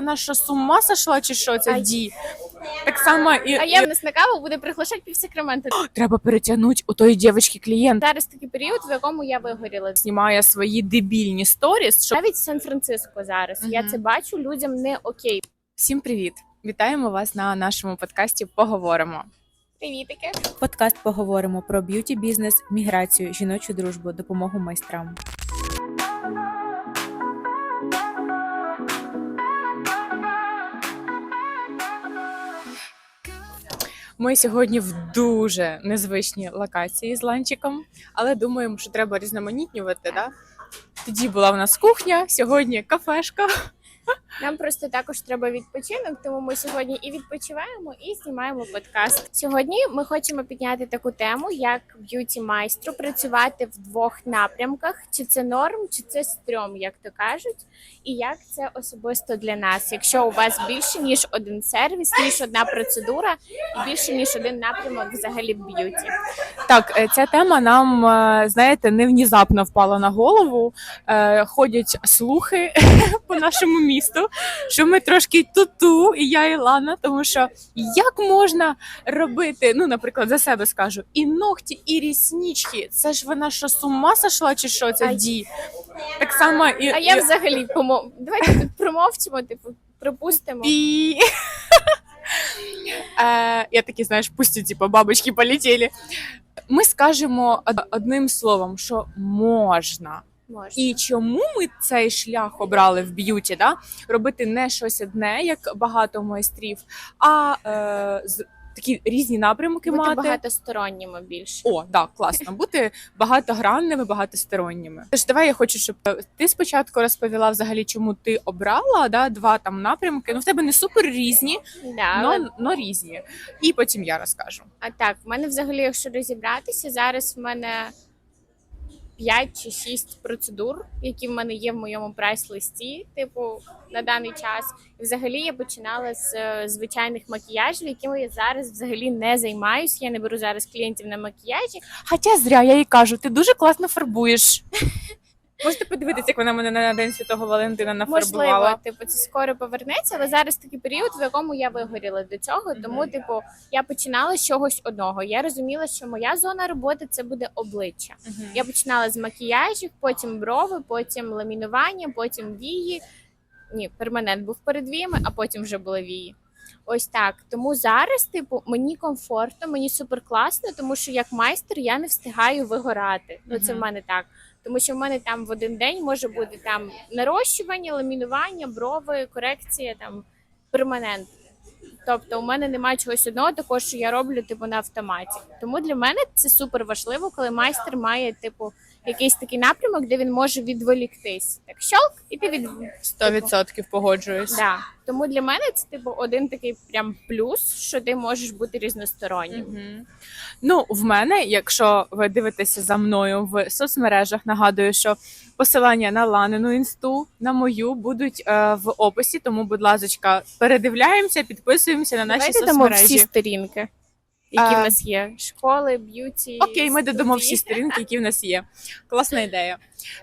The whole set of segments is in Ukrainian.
Вона що з ума сошла чи що? Це ді. Так само і, А я в нас на каву буде приглашати пів Сакрамента. треба перетягнути у тої дівчинки клієнт. Зараз такий період, в якому я вигоріла. Знімає свої дебільні сторіс. Щоб... Навіть в Сан-Франциско зараз. Я це бачу, людям не окей. Всім привіт! Вітаємо вас на нашому подкасті. Поговоримо. Привітики. Подкаст поговоримо про б'юті бізнес, міграцію, жіночу дружбу, допомогу майстрам. Ми сьогодні в дуже незвичній локації з ланчиком, але думаємо, що треба різноманітнювати. Да? Тоді була в нас кухня, сьогодні кафешка. Нам просто також треба відпочинок, тому ми сьогодні і відпочиваємо, і знімаємо подкаст. Сьогодні ми хочемо підняти таку тему, як б'юті майстру працювати в двох напрямках: чи це норм, чи це стрьом, як то кажуть, і як це особисто для нас. Якщо у вас більше ніж один сервіс, ніж одна процедура, і більше ніж один напрямок взагалі в б'юті. Так, е, ця тема нам, е, знаєте, не внезапно впала на голову. Е, Ходять слухи по нашому місту, що ми трошки туту, і я, і Лана, тому що як можна робити, ну, наприклад, за себе скажу, і ногті, і ріснички. Це ж вона що з ума сошла, чи що це ді? Так само і, А я взагалі помов... Давайте тут промовчимо, типу, припустимо. і... Е, я такі, знаєш, пусті, типу, бабочки полетіли. Ми скажемо од- одним словом, що можна. Можна. І чому ми цей шлях обрали в б'юті? Да? Робити не щось одне, як багато майстрів, а е, з, такі різні напрямки Бути мати. багатосторонніми більше. О, да, класно. Бути багатогранними, багатосторонніми. Тож давай я хочу, щоб е, ти спочатку розповіла взагалі, чому ти обрала да, два там напрямки. Ну, в тебе не супер різні, Да, але но, но різні. І потім я розкажу. А так, в мене взагалі, якщо розібратися, зараз в мене 5 чи 6 процедур, які в мене є в моєму прайс-листі, типу, на даний час. І взагалі я починала з е, звичайних макіяжів, якими я зараз взагалі не займаюся. Я не беру зараз клієнтів на макіяжі. Хоча зря я їй кажу, ти дуже класно фарбуєш. Можете подивитися, як вона мене на День Святого Валентина нафарбувала. Можливо, типу, це скоро повернеться, але зараз такий період, в якому я вигоріла до цього. Тому, типу, я починала з чогось одного. Я розуміла, що моя зона роботи це буде обличчя. Я починала з макіяжів, потім брови, потім ламінування, потім вії. Ні, перманент був перед віями, а потім вже були вії. Ось так. Тому зараз, типу, мені комфортно, мені супер класно, тому що як майстер я не встигаю вигорати. Ну це в мене так. Тому що в мене там в один день може бути там нарощування, ламінування, брови, корекція, там перманент. Тобто у мене немає чогось одного також що я роблю типу на автоматі. Тому для мене це супер важливо, коли майстер має типу якийсь такий напрямок, де він може відволіктись. Так щолк, і ти від Сто відсотків погоджуюсь. Да. Тому для мене це типу один такий прям плюс, що ти можеш бути різностороннім. Мгм. Ну, в мене, якщо ви дивитеся за мною в соцмережах, нагадую, що посилання на Ланину інсту, на мою будуть е, в описі. Тому, будь ласка, передивляємося, підписуємося на наші Давайте соцмережі. всі сторінки, які в нас є: школи, б'юті. Окей, ми додамо всі сторінки, які в нас є. Класна ідея.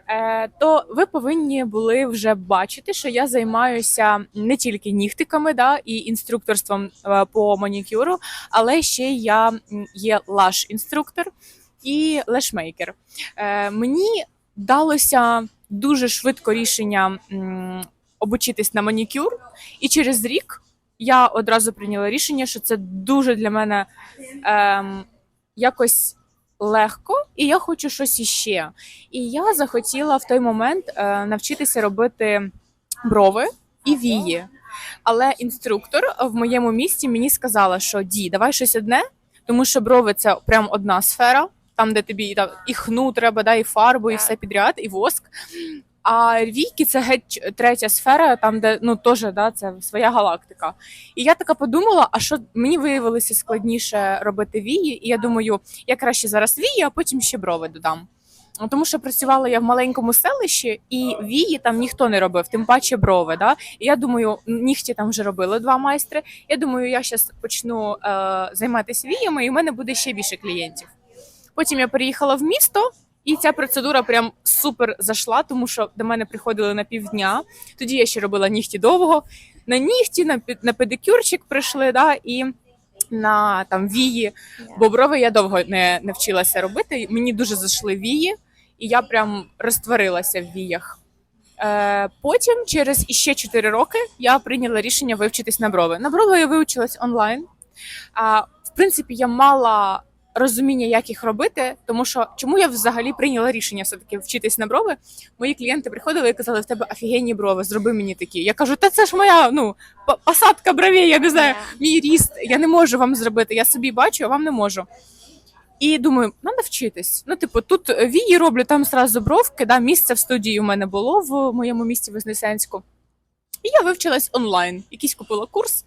Е, то ви повинні були вже бачити, що я займаюся не тільки нігтиками, да, і інструкторством е, по манікюру, але ще я є лаш-інструктор і лешмейкер. Е, мені далося дуже швидко рішення м, обучитись на манікюр, і через рік я одразу прийняла рішення, що це дуже для мене ем, якось легко, і я хочу щось іще. І я захотіла в той момент е, навчитися робити брови і вії. Але інструктор в моєму місті мені сказала, що ді, давай щось одне, тому що брови це прям одна сфера, там, де тобі там, і хну треба, да, і фарбу, і все підряд, і воск. А війки це геть третя сфера, там, де ну теж да, це своя галактика. І я така подумала: а що мені виявилося складніше робити вії? І я думаю, я краще зараз вії, а потім ще брови додам. Ну, Тому що працювала я в маленькому селищі, і вії там ніхто не робив, тим паче брови. Да? І я думаю, нігті там вже робили два майстри. Я думаю, я зараз почну е, займатися віями, і в мене буде ще більше клієнтів. Потім я переїхала в місто, і ця процедура прям супер зайшла, тому що до мене приходили на півдня. Тоді я ще робила нігті довго. на нігті, на, на педикюрчик прийшли, да, і на там вії. Бо брови я довго не, не вчилася робити. Мені дуже зайшли вії, і я прям розтворилася в віях. Е, потім, через іще 4 роки, я прийняла рішення вивчитись на брови. На брови я вивчилась онлайн. А, в принципі, я мала розуміння, як їх робити, тому що чому я взагалі прийняла рішення все-таки вчитись на брови. Мої клієнти приходили і казали, в тебе офігенні брови, зроби мені такі. Я кажу, та це ж моя ну, посадка бровей, я не знаю, мій ріст. Я не можу вам зробити. Я собі бачу, а вам не можу. І думаю, треба вчитись. Ну, типу, тут вії роблю, там зразу бровки. Да, місце в студії у мене було в моєму місті Вознесенську. І я вивчилась онлайн. Якийсь купила курс,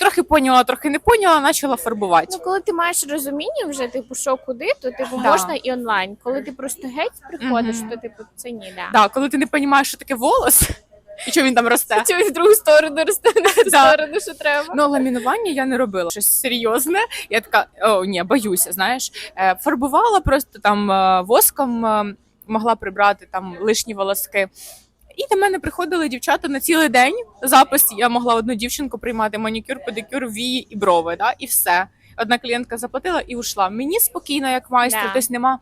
трохи поняла, трохи не поняла, почала фарбувати. Ну, коли ти маєш розуміння вже, типу, що куди, то типу Да. можна і онлайн. Коли ти просто геть приходиш, Мгм. то типу це ні, да. Да, коли ти не розумієш, що таке волос, і що він там росте. Чи в другу сторону росте на ту Да. сторону, що треба. Ну, ламінування я не робила щось серйозне. Я така, о, ні, боюся, знаєш. Е, Фарбувала просто там е, воском, е, могла прибрати там лишні волоски. І до мене приходили дівчата на цілий день. Запис я могла одну дівчинку приймати манікюр, педикюр, вії і брови. Да? І все. Одна клієнтка заплатила і ушла. Мені спокійно, як майстер, Да. тобто нема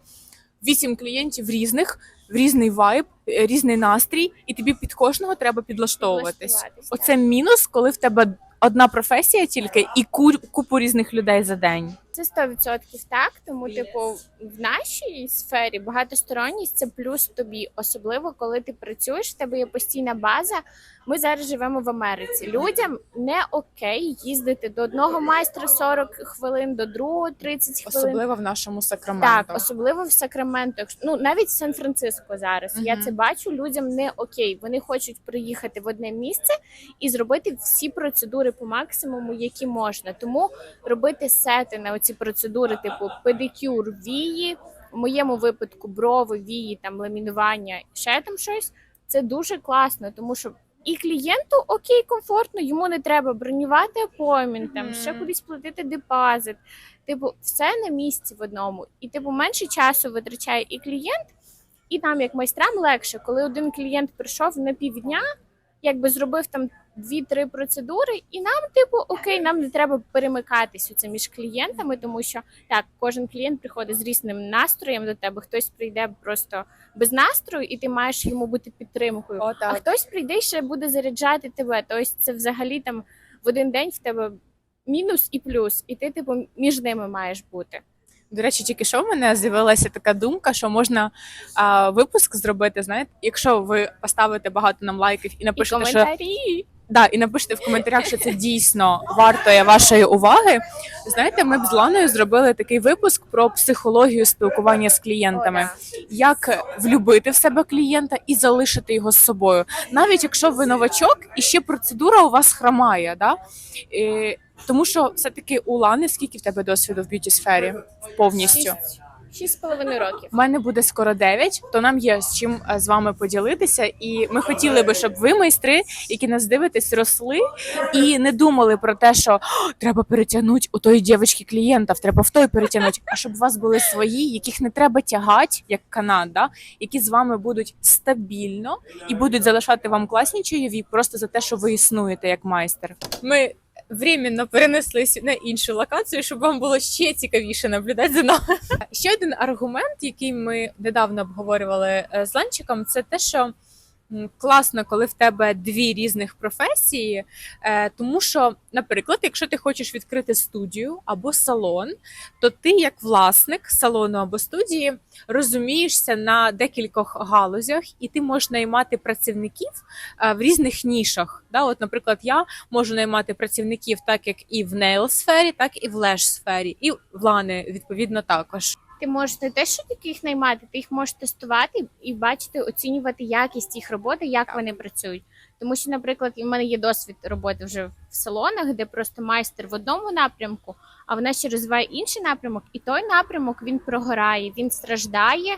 вісім клієнтів різних, в різний вайб, е, різний настрій, і тобі під кожного треба підлаштовуватись. Влаштуватись, Оце мінус, коли в тебе одна професія тільки і ку- купу різних людей за день. Це 100% так. Тому, типу, в нашій сфері багатосторонність це плюс тобі, особливо коли ти працюєш, в тебе є постійна база. Ми зараз живемо в Америці. Людям не окей їздити до одного майстра 40 хвилин, до другого 30 хвилин. Особливо в нашому Сакраменто. Так, особливо в Сакраменто. Ну навіть в Сан-Франциско зараз. Я це бачу. Людям не окей. Вони хочуть приїхати в одне місце і зробити всі процедури по максимуму, які можна. Тому робити сети на оці процедури, типу педикюр, вії, в моєму випадку брови, вії, там ламінування, ще там щось. Це дуже класно, тому що. І клієнту окей, комфортно, йому не треба бронювати апоймент, там ще кудись платити депозит. Типу, все на місці в одному. І типу менше часу витрачає і клієнт, і нам, як майстрам, легше, коли один клієнт прийшов на півдня, якби зробив там дві-три процедури, і нам, типу, окей, нам не треба перемикатись оце між клієнтами, тому що так, кожен клієнт приходить з різним настроєм до тебе. Хтось прийде просто без настрою, і ти маєш йому бути підтримкою. О, А хтось прийде і ще буде заряджати тебе. Тобто це взагалі там в один день в тебе мінус і плюс, і ти, типу, між ними маєш бути. До речі, тільки що в мене з'явилася така думка, що можна а, випуск зробити. Знаєте, якщо ви поставите багато нам лайків і І напишете, що да, і напишете в коментарях, що це дійсно вартує вашої уваги. Знаєте, ми б з Ланою зробили такий випуск про психологію спілкування з клієнтами. Як влюбити в себе клієнта і залишити його з собою, навіть якщо ви новачок і ще процедура у вас хромає, да? І, тому що все-таки у Лани скільки в тебе досвіду в б'юті сфері повністю? Шість- з половиною років. У мене буде скоро 9, то нам є з чим е, з вами поділитися. І ми хотіли би, щоб ви, майстри, які нас дивитесь, росли і не думали про те, що «О, треба перетягнути у тої дівчинки клієнтів, треба в той перетягнути. А щоб у вас були свої, яких не треба тягати, як Канада, які з вами будуть стабільно і будуть залишати вам класні чайові просто за те, що ви існуєте як майстер. Ми временно перенеслись на іншу локацію, щоб вам було ще цікавіше наблюдати за нами. Ще один аргумент, який ми недавно обговорювали е, з Ланчиком, це те, що класно, коли в тебе дві різних професії, е, тому що, наприклад, якщо ти хочеш відкрити студію або салон, то ти, як власник салону або студії, розумієшся на декількох галузях, і ти можеш наймати працівників е, в різних нішах. Да? От, наприклад, я можу наймати працівників так як і в нейл сфері, так і в леш сфері, і в лани відповідно також. Ти можеш не те, що тільки їх наймати, ти їх можеш тестувати і бачити, оцінювати якість їх роботи, як вони працюють. Тому що, наприклад, в мене є досвід роботи вже в салонах, де просто майстер в одному напрямку, а вона ще розвиває інший напрямок, і той напрямок він прогорає, він страждає.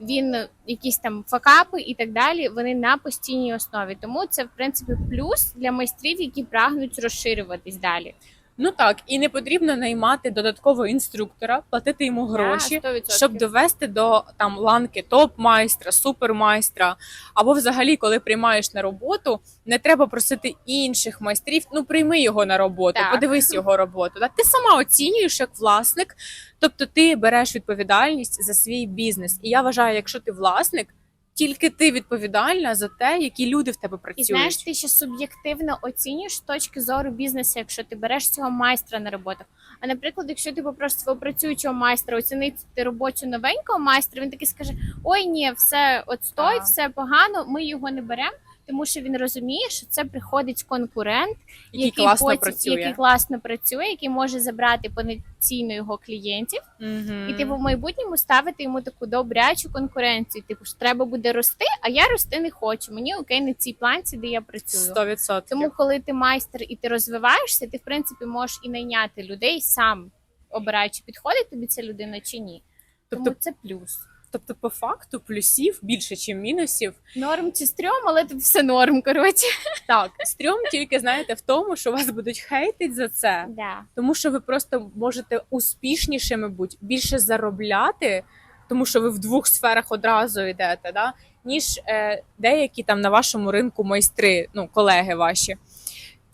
Він якісь там факапи і так далі. Вони на постійній основі. Тому це в принципі плюс для майстрів, які прагнуть розширюватись далі. Ну так, і не потрібно наймати додаткового інструктора, платити йому гроші, 100%. щоб довести до там ланки топ-майстра, супермайстра. Або взагалі, коли приймаєш на роботу, не треба просити інших майстрів. Ну прийми його на роботу, Так. подивись його роботу. Да? Ти сама оцінюєш як власник, тобто ти береш відповідальність за свій бізнес. І я вважаю, якщо ти власник, тільки ти відповідальна за те, які люди в тебе І працюють. знаєш, ти ще суб'єктивно оцінюєш з точки зору бізнесу, якщо ти береш цього майстра на роботу. А наприклад, якщо ти попросиш свого працюючого майстра оцінити роботу новенького майстра, він такий скаже: Ой, ні, все отстой, все погано, ми його не беремо. Тому що він розуміє, що це приходить конкурент, який, класно потім, працює. який класно працює, який може забрати потенційно його клієнтів, Мгм. і типу в майбутньому ставити йому таку добрячу конкуренцію. Типу, що треба буде рости, а я рости не хочу. Мені окей на цій планці, де я працюю. 100%. Тому, коли ти майстер і ти розвиваєшся, ти в принципі можеш і найняти людей сам обираючи, підходить тобі ця людина чи ні. Тобто, Тому це плюс. Тобто, по факту, плюсів більше, ніж мінусів. Норм чи стрьом, але тут все норм. Коротше, Так, стрьом тільки знаєте в тому, що вас будуть хейтити за це, да. тому що ви просто можете успішнішими бути, більше заробляти, тому що ви в двох сферах одразу йдете, да? ніж е, деякі там на вашому ринку майстри, ну колеги ваші.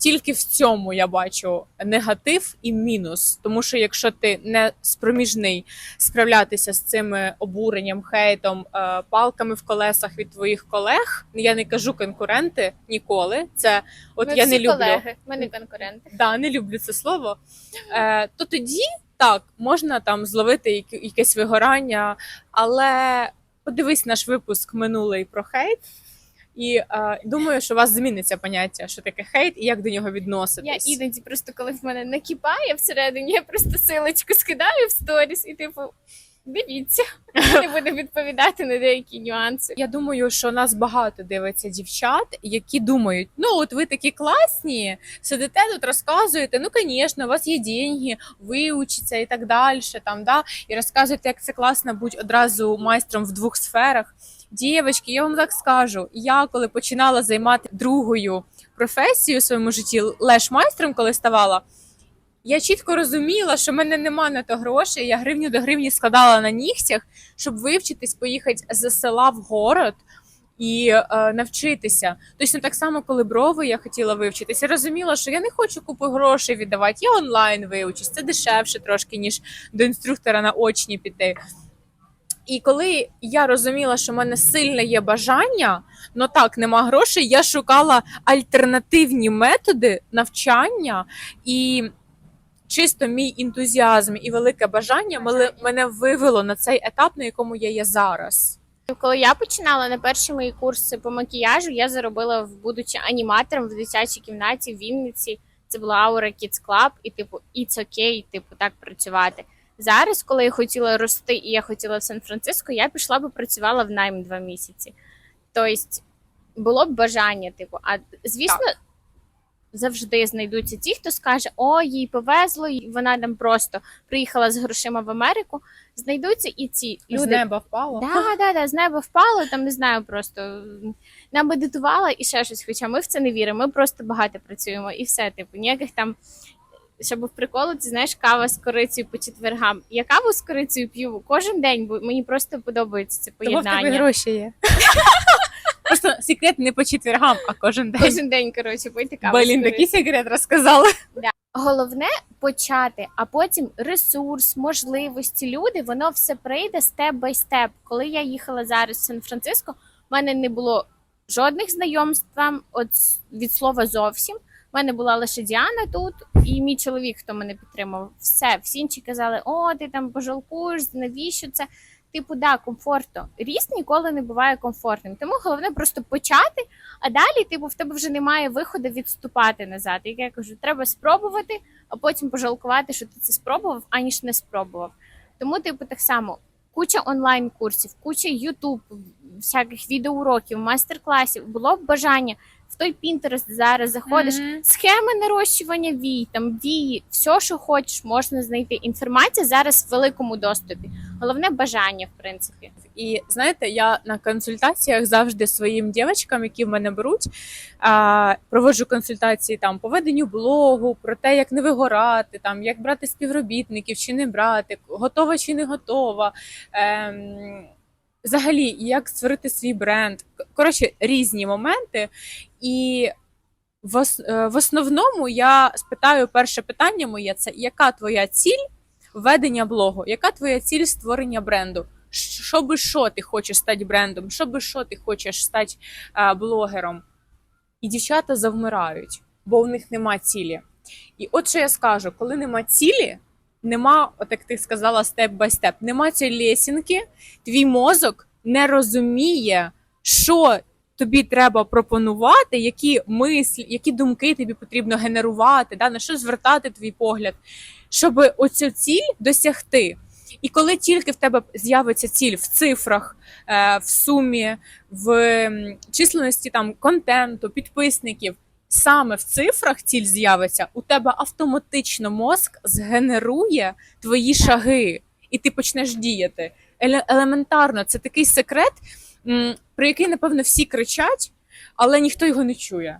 Тільки в цьому я бачу негатив і мінус. Тому що якщо ти не спроміжний справлятися з цими обуренням, хейтом, е, палками в колесах від твоїх колег, я не кажу конкуренти ніколи. Це от ми я всі не люблю. колеги, ми не конкуренти. Да, не люблю це слово. Е, то тоді так можна там зловити якесь вигорання, але подивись наш випуск минулий про хейт. І е, думаю, що у вас зміниться поняття, що таке хейт і як до нього Я іноді просто коли в мене накипає всередині, я просто силочку скидаю в сторіс і типу. Дивіться, не буду відповідати на деякі нюанси. Я думаю, що нас багато дивиться дівчат, які думають: ну от ви такі класні, сидите тут, розказуєте, ну звісно, у вас є деньги, виучиться і так далі. Там да, і розказуєте, як це класно бути одразу майстром в двох сферах. Дівчатки, я вам так скажу. Я коли починала займати другою професією в своєму житті, леш-майстром, коли ставала. Я чітко розуміла, що в мене нема на то грошей. Я гривню до гривні складала на нігтях, щоб вивчитись, поїхати з села в город і е, навчитися. Точно так само, коли брови я хотіла вивчитися. Розуміла, що я не хочу купу грошей віддавати. Я онлайн вивчусь. Це дешевше трошки, ніж до інструктора на очні піти. І коли я розуміла, що в мене сильне є бажання, ну так, нема грошей, я шукала альтернативні методи навчання і. Чисто мій ентузіазм і велике бажання мене вивело на цей етап, на якому я є зараз. Коли я починала на перші мої курси по макіяжу, я заробила будучи аніматором в дитячій кімнаті в Вінниці. Це була Aura Kids Club, і типу, it's okay, типу, так працювати. Зараз, коли я хотіла рости і я хотіла в Сан-Франциско, я пішла би працювала в найм два місяці. Тобто було б бажання, типу, а звісно. Завжди знайдуться ті, хто скаже, о, їй повезло, і вона там просто приїхала з грошима в Америку. Знайдуться і ці З неба впало. Да, да, да, з неба впало, там не знаю, просто намедитувала і ще щось. Хоча ми в це не віримо. Ми просто багато працюємо і все. Типу, ніяких там. Щоб був прикол, ти знаєш, кава з корицею по четвергам. Я каву з корицею п'ю кожен день, бо мені просто подобається це Тому в тебе поєднання. гроші є. Просто секрет не по четвергам, а кожен день. Кожен день, коротше, пити каву. Блін, такий секрет розказали. Головне почати, а потім ресурс, можливості, люди, воно все прийде степ бай степ. Коли я їхала зараз в Сан-Франциско, в мене не було жодних знайомств там, от від слова зовсім. У мене була лише Діана тут, і мій чоловік, хто мене підтримав. Все, всі інші казали: о, ти там пожалкуєш, навіщо це? Типу, да, комфортно. Ріст ніколи не буває комфортним. Тому головне просто почати, а далі, типу, в тебе вже немає виходу відступати назад. Як я кажу, треба спробувати, а потім пожалкувати, що ти це спробував, аніж не спробував. Тому, типу, так само куча онлайн-курсів, куча Ютуб, всяких відеоуроків, майстер-класів. Було б бажання в той Pinterest зараз заходиш. Схеми нарощування вій, там вії, все, що хочеш, можна знайти. Інформація зараз в великому доступі. Головне бажання, в принципі. І знаєте, я на консультаціях завжди своїм дівчаткам, які в мене беруть, проводжу консультації там по веденню блогу, про те, як не вигорати, там як брати співробітників чи не брати, готова чи не готова. Ем, взагалі, як створити свій бренд. Коротше, різні моменти. І в, е, в основному я спитаю перше питання моє: це яка твоя ціль ведення блогу? Яка твоя ціль створення бренду? що би що ти хочеш стати брендом, що би що ти хочеш стати а, блогером. І дівчата завмирають, бо у них нема цілі. І от що я скажу: коли нема цілі, нема, от як ти сказала, степ бай степ, нема цієї лесінки, твій мозок не розуміє, що тобі треба пропонувати, які мислі, які думки тобі потрібно генерувати, да, на що звертати твій погляд, щоб оцю ціль досягти. І коли тільки в тебе з'явиться ціль в цифрах, е, в сумі, в численності там контенту, підписників, саме в цифрах ціль з'явиться, у тебе автоматично мозк згенерує твої шаги, і ти почнеш діяти. Елементарно, це такий секрет, про який, напевно, всі кричать, але ніхто його не чує.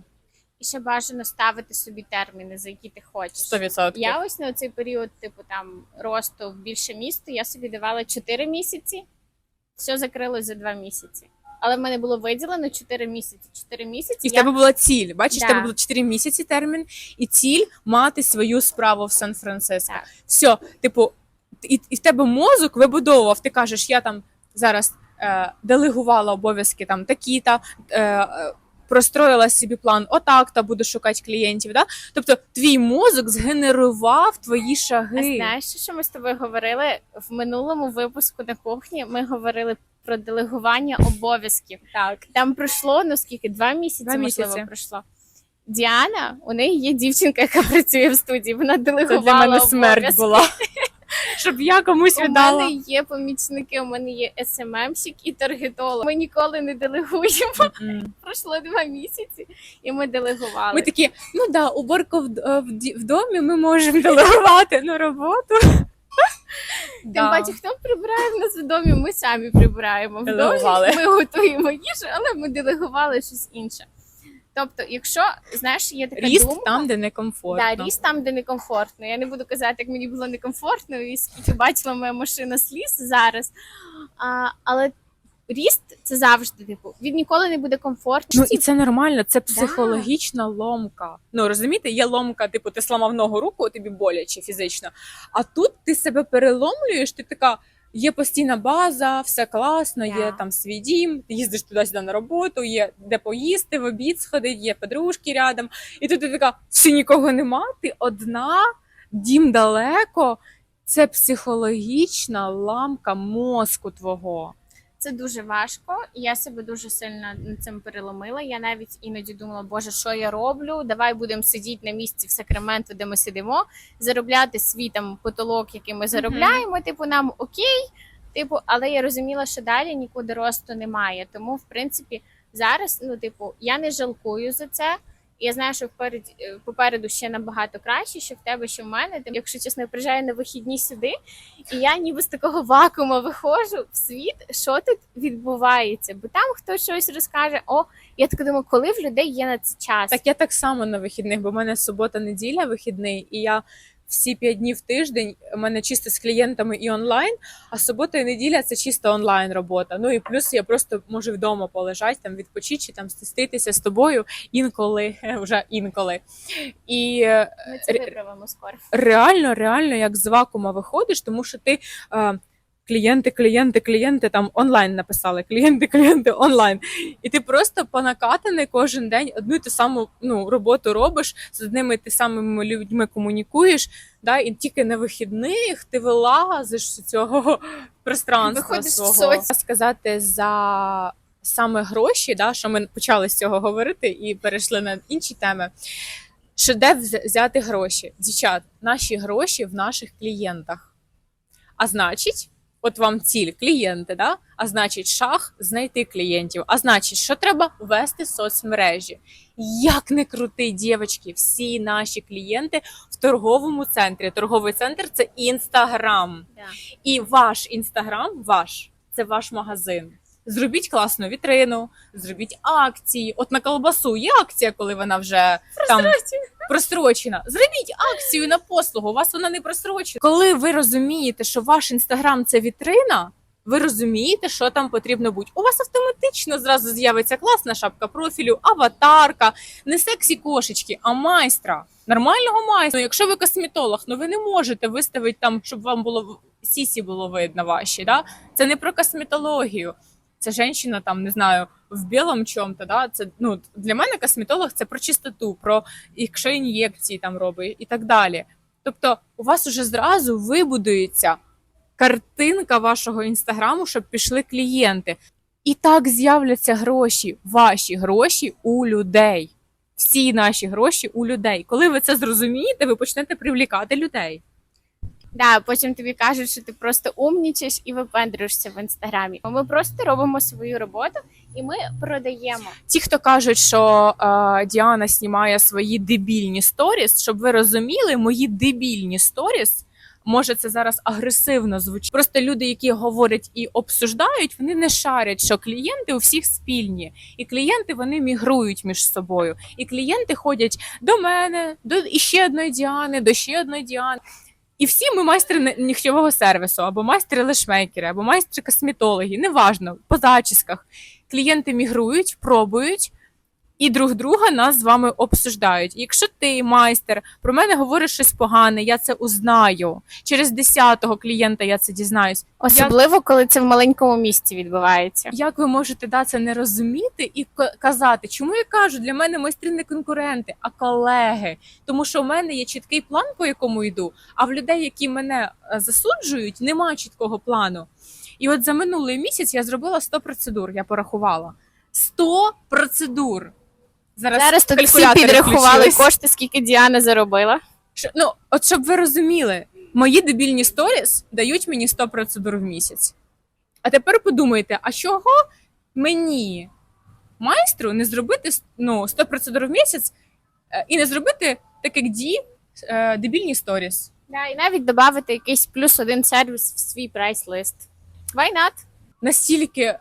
І ще бажано ставити собі терміни, за які ти хочеш. 100%. Я ось на цей період, типу там росту в більше місто, я собі давала 4 місяці, все закрилось за 2 місяці. Але в мене було виділено 4 місяці. 4 місяці І в я тебе була ціль. Бачиш, Да. в тебе було 4 місяці термін, і ціль мати свою справу в Сан-Франциско. Все, типу, і, і в тебе мозок вибудовував. Ти кажеш, я там зараз делегувала обов'язки там такі-та. Е, е, Простроїла собі план отак, та буду шукати клієнтів. Да? Тобто твій мозок згенерував твої А шаги. знаєш, що ми з тобою говорили в минулому випуску на кухні? Ми говорили про делегування обов'язків. Так. Там пройшло ну скільки два місяці, Два можливо, пройшло. Діана, у неї є дівчинка, яка працює в студії. Вона Це делегувала для мене смерть була. Щоб я комусь У мене є помічники, у мене є СММщик і таргетолог. Ми ніколи не делегуємо. Пройшло два місяці, і ми делегували. Ми такі, ну да, уборку в, д- в, в домі ми можемо делегувати на роботу. Тим паче, хто прибирає в нас в домі, ми самі прибираємо в домі. Ми готуємо їжу, але ми делегували щось інше. Тобто, якщо знаєш, є така Ріст думка, там, де некомфортно. Да, ріст там, де некомфортно. Я не буду казати, як мені було некомфортно, і скільки бачила моя машина сліз зараз. А, але ріст це завжди, типу, він ніколи не буде комфортно. Ну і це нормально, це психологічна ломка. Ну розумієте, є ломка, типу, ти сламав ногу руку, тобі боляче фізично. А тут ти себе переломлюєш, ти така. Є постійна база, все класно, yeah. є там свій дім, ти їздиш туди-сюди на роботу, є де поїсти, в обід сходить, є подружки рядом. І тут ти така, все нікого нема, ти одна, дім далеко. Це психологічна ламка мозку твого. Це дуже важко, і я себе дуже сильно над цим переломила. Я навіть іноді думала, боже, що я роблю? Давай будемо сидіти на місці в Сакраменто, де ми сидимо, заробляти свій там потолок, який ми заробляємо. Типу, нам окей. Типу, але я розуміла, що далі нікуди росту немає. Тому, в принципі, зараз, ну, типу, я не жалкую за це. Я знаю, що вперед, е, попереду ще набагато краще, що в тебе, що в мене. Тим, якщо чесно, я приїжджаю на вихідні сюди, і я ніби з такого вакуума виходжу в світ, що тут відбувається. Бо там хтось щось розкаже. О, я так думаю, коли в людей є на це час. Так я так само на вихідних, бо в мене субота, неділя, вихідний, і я всі п'ять днів в тиждень у мене чисто з клієнтами і онлайн, а субота і неділя це чисто онлайн робота. Ну і плюс я просто можу вдома полежати, там відпочити чи там стиститися з тобою інколи, вже інколи. І е, Ми це ре- виправимо скоро. реально, реально, як з вакуума виходиш, тому що ти. Е, Клієнти, клієнти, клієнти там онлайн написали, клієнти, клієнти онлайн. І ти просто понакатаний кожен день одну і ту саму ну, роботу робиш, з одними ти самими людьми комунікуєш, да, і тільки на вихідних ти вилазиш з цього пространства Виходиш в свого. соц. Сказати за саме гроші, да, що ми почали з цього говорити і перейшли на інші теми. Що де взяти гроші? Дівчат, наші гроші в наших клієнтах. А значить, От вам ціль клієнти, да? а значить, шах знайти клієнтів. А значить, що треба вести соцмережі. Як не крути, дівчатки, всі наші клієнти в торговому центрі. Торговий центр це інстаграм. Да. І ваш інстаграм, ваш це ваш магазин. Зробіть класну вітрину, зробіть акції. От на колбасу є акція, коли вона вже там прострочена. Зробіть акцію на послугу. У вас вона не прострочена. Коли ви розумієте, що ваш інстаграм це вітрина. Ви розумієте, що там потрібно бути. У вас автоматично зразу з'явиться класна шапка профілю, аватарка, не сексі кошечки, а майстра. Нормального майстра. Ну, якщо ви косметолог, ну ви не можете виставити там, щоб вам було сісі було видно ваші. Да? Це не про косметологію. Це жінка там, не знаю, в білому чому-то. Да? Це ну для мене косметолог це про чистоту, про якщо ін'єкції там робить і так далі. Тобто, у вас уже зразу вибудується картинка вашого інстаграму, щоб пішли клієнти. І так з'являться гроші, ваші гроші у людей. Всі наші гроші у людей. Коли ви це зрозумієте, ви почнете привлікати людей. Да, потім тобі кажуть, що ти просто умнічаєш і випендрюєшся в інстаграмі. Ми просто робимо свою роботу і ми продаємо. Ті, хто кажуть, що е, Діана знімає свої дебільні сторіс, щоб ви розуміли, мої дебільні сторіс. Може, це зараз агресивно звучить. Просто люди, які говорять і обсуждають, вони не шарять, що клієнти у всіх спільні, і клієнти вони мігрують між собою. І клієнти ходять до мене, до іще одної Діани, до ще одної Діани. І всі ми майстри нігтєвого сервісу, або майстри лешмейкери, або майстри косметологи, неважно, по зачісках. Клієнти мігрують, пробують і друг друга нас з вами обсуждають. І Якщо ти, майстер, про мене говориш щось погане, я це узнаю. Через 10-го клієнта я це дізнаюсь. Особливо, коли це в маленькому місті відбувається. Як ви можете да, це не розуміти і к- казати, чому я кажу, для мене майстри не конкуренти, а колеги. Тому що в мене є чіткий план, по якому йду, а в людей, які мене е, засуджують, немає чіткого плану. І от за минулий місяць я зробила 100 процедур, я порахувала. 100 процедур. Зараз, Зараз тут всі калькулятори підрахували включились. кошти, скільки Діана заробила. Що- ну, от щоб ви розуміли, мої дебільні сторіс дають мені 100 процедур в місяць. А тепер подумайте, а чого мені, майстру, не зробити ну, 100 процедур в місяць е, і не зробити, так як Ді, е, дебільні сторіс? Да, і навіть додати якийсь плюс один сервіс в свій прайс-лист. Why not? Настільки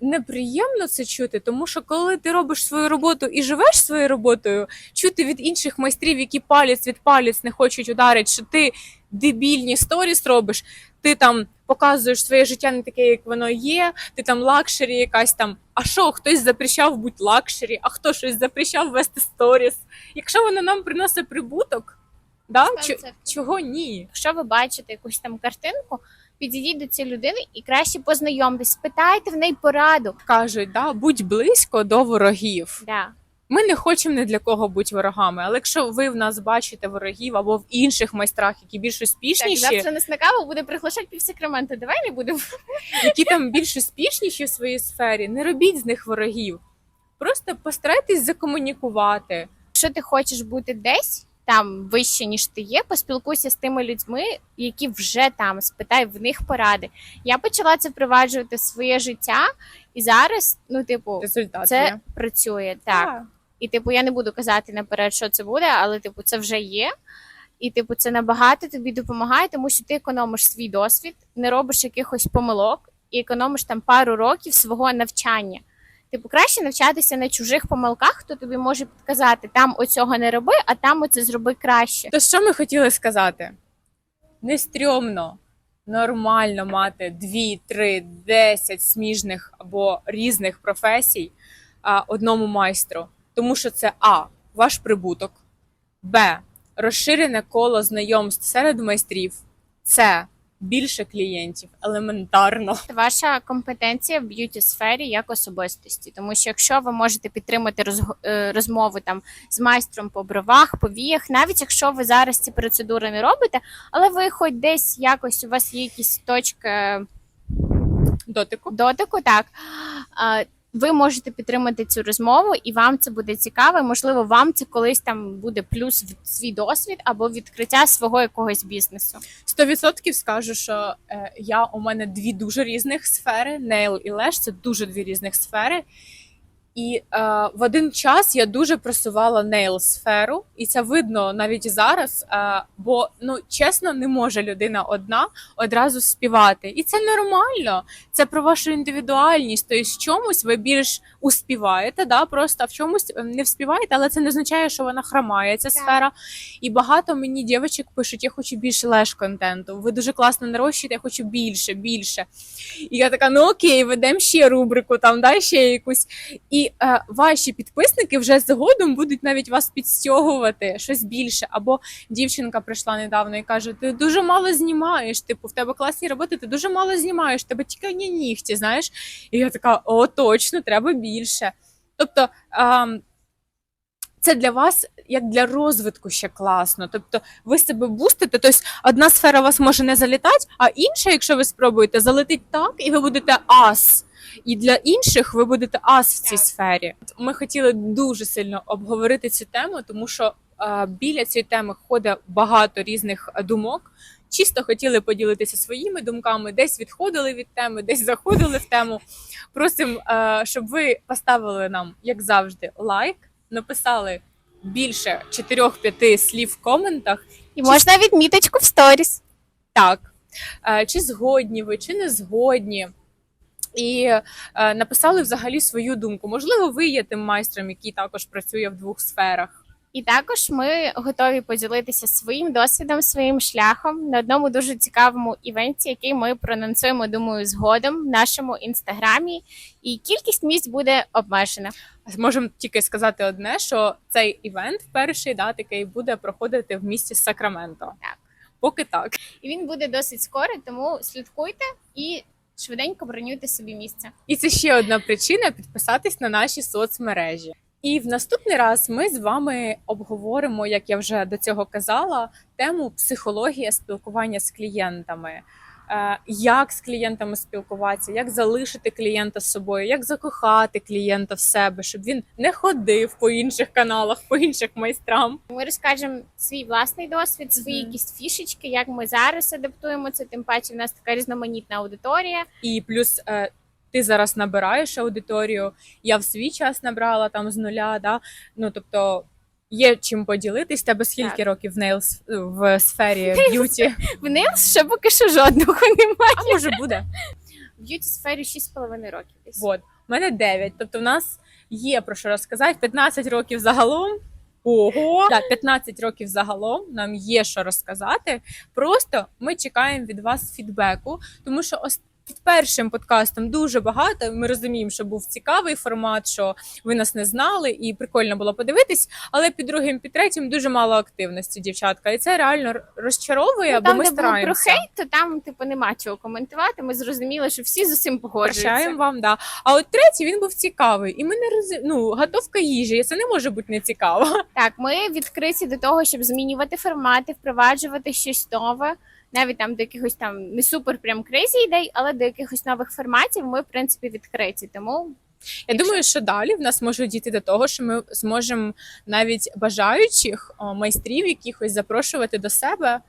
неприємно це чути, тому що коли ти робиш свою роботу і живеш своєю роботою, чути від інших майстрів, які палець від палець не хочуть ударити, що ти дебільні сторіс робиш, ти там показуєш своє життя не таке, як воно є, ти там лакшері якась там. А що, хтось запрещав бути лакшері, а хто щось запрещав вести сторіс? Якщо воно нам приносить прибуток, да? Чого ні? Якщо ви бачите якусь там картинку, підійдіть до цієї людини і краще познайомтесь, спитайте в неї пораду. Кажуть, да, будь близько до ворогів. Да. Ми не хочемо ні для кого бути ворогами, але якщо ви в нас бачите ворогів або в інших майстрах, які більш Так, успішніші, завтра нас на каву буде приглашати пів Сакрамента. Давай не будемо. які там більш успішніші в своїй сфері, не робіть з них ворогів. Просто постарайтесь закомунікувати. Якщо ти хочеш бути десь там вище, ніж ти є, поспілкуйся з тими людьми, які вже там, спитай в них поради. Я почала це впроваджувати в своє життя, і зараз, ну, типу, Результат це є. працює так. Так. І, типу, я не буду казати наперед, що це буде, але типу, це вже є. І, типу, це набагато тобі допомагає, тому що ти економиш свій досвід, не робиш якихось помилок і економиш там пару років свого навчання. Типу, краще навчатися на чужих помилках, хто тобі може підказати, там оцього не роби, а там оце зроби краще. То що ми хотіли сказати? Не стрьомно, нормально мати 2, 3, 10 сміжних або різних професій а, одному майстру. Тому що це А. Ваш прибуток, Б. Розширене коло знайомств серед майстрів. Це більше клієнтів елементарно. Ваша компетенція в б'юті сфері як особистості, тому що якщо ви можете підтримати розг- е, розмову там з майстром по бровах, по віях, навіть якщо ви зараз ці процедури не робите, але ви хоч десь якось у вас є якісь точки Дотику. дотику, так. Ви можете підтримати цю розмову, і вам це буде цікаво. Можливо, вам це колись там буде плюс в свій досвід або відкриття свого якогось бізнесу. 100% скажу, що е, я у мене дві дуже різних сфери. Нейл і леш це дуже дві різних сфери. І е, в один час я дуже просувала нейл сферу, і це видно навіть зараз. Е, бо ну чесно, не може людина одна одразу співати, і це нормально. Це про вашу індивідуальність. Тобто в чомусь ви більш успіваєте, да, просто а в чомусь е, не вспіваєте, але це не означає, що вона хромає. Ця Так. сфера. І багато мені дівчаток пишуть: я хочу більше леш контенту. Ви дуже класно нарощуєте, я хочу більше, більше. І я така: ну окей, ведемо ще рубрику, там дай ще якусь. І е, ваші підписники вже згодом будуть навіть вас підстягувати щось більше. Або дівчинка прийшла недавно і каже: Ти дуже мало знімаєш. Типу, в тебе класні роботи, ти дуже мало знімаєш, тебе тільки нігті, знаєш. І я така: о, точно, треба більше. Тобто. ем, це для вас як для розвитку ще класно. Тобто ви себе бустите, тобто одна сфера вас може не залітати, а інша, якщо ви спробуєте, залетить так, і ви будете ас. І для інших ви будете ас в цій сфері. Ми хотіли дуже сильно обговорити цю тему, тому що е, біля цієї теми ходить багато різних думок. Чисто хотіли поділитися своїми думками, десь відходили від теми, десь заходили в тему. Просимо, е, щоб ви поставили нам, як завжди, лайк, написали більше 4-5 слів в коментах. І можна відміточку в сторіс. Так, е, чи згодні ви, чи не згодні. І е, написали взагалі свою думку. Можливо, ви є тим майстром, який також працює в двох сферах. І також ми готові поділитися своїм досвідом, своїм шляхом на одному дуже цікавому івенті, який ми проанонсуємо, думаю, згодом в нашому інстаграмі. І кількість місць буде обмежена. Можемо тільки сказати одне, що цей івент перший да, такий буде проходити в місті Сакраменто. Так. Поки так. І він буде досить скоро, тому слідкуйте і швиденько бронюйте собі місце. І це ще одна причина підписатись на наші соцмережі. І в наступний раз ми з вами обговоримо, як я вже до цього казала, тему психологія спілкування з клієнтами. Е, Як з клієнтами спілкуватися, як залишити клієнта з собою, як закохати клієнта в себе, щоб він не ходив по інших каналах, по інших майстрам. Ми розкажемо свій власний досвід, свої Мгм. якісь фішечки, як ми зараз адаптуємо це. Тим паче, в нас така різноманітна аудиторія. І плюс е, ти зараз набираєш аудиторію. Я в свій час набрала там з нуля. Да? Ну тобто є чим поділитись. Тебе скільки Так. років в нейлс в сфері б'юті? В Нилс ще поки що жодного немає. А може буде? В б'юті сфері 6,5 років. Десь. Вот. У мене 9. Тобто в нас є про що розказати. 15 років загалом. Ого! Так, 15 років загалом нам є що розказати. Просто ми чекаємо від вас фідбеку, тому що ос- під першим подкастом дуже багато. Ми розуміємо, що був цікавий формат, що ви нас не знали, і прикольно було подивитись. Але під другим, під третім дуже мало активності, дівчатка. І це реально розчаровує, Ну, бо там, ми де було про хейт, то там типу нема чого коментувати. Ми зрозуміли, що всі з усім погоджуються. Прощаємо вам, да. А от третій він був цікавий, і ми не роз... ну, готовка їжі. Це не може бути не цікаво. Так, ми відкриті до того, щоб змінювати формати, впроваджувати щось нове. Навіть там до якихось там не супер прям крейзі ідей, але до якихось нових форматів ми в принципі відкриті. Тому Я думаю, що далі в нас може дійти до того, що ми зможемо навіть бажаючих о, майстрів якихось запрошувати до себе.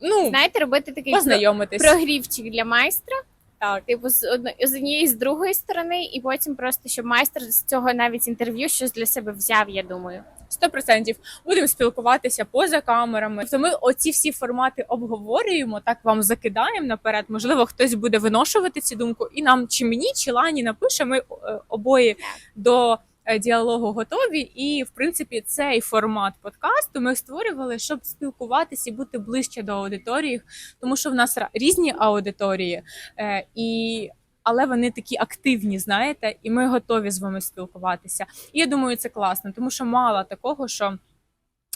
Ну, знаєте, робити такий познайомитись. прогрівчик для майстра, Так. типу з з однієї з другої сторони, і потім просто щоб майстер з цього навіть інтерв'ю щось для себе взяв. Я думаю. Сто процентів будемо спілкуватися поза камерами. Тобто ми оці всі формати обговорюємо, так вам закидаємо наперед. Можливо, хтось буде виношувати цю думку, і нам чи мені, чи Лані напише. Ми е, обоє до е, діалогу готові. І в принципі, цей формат подкасту ми створювали, щоб спілкуватися і бути ближче до аудиторії, тому що в нас різні аудиторії, е, і але вони такі активні, знаєте, і ми готові з вами спілкуватися. І я думаю, це класно, тому що мало такого, що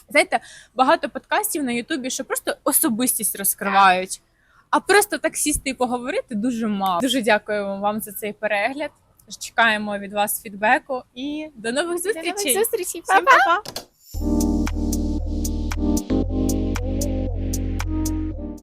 знаєте, багато подкастів на Ютубі, що просто особистість розкривають. А просто так сісти і поговорити дуже мало. Дуже дякуємо вам за цей перегляд. Чекаємо від вас фідбеку і до нових До нових зустрічей. зустрічей. Всім па-па!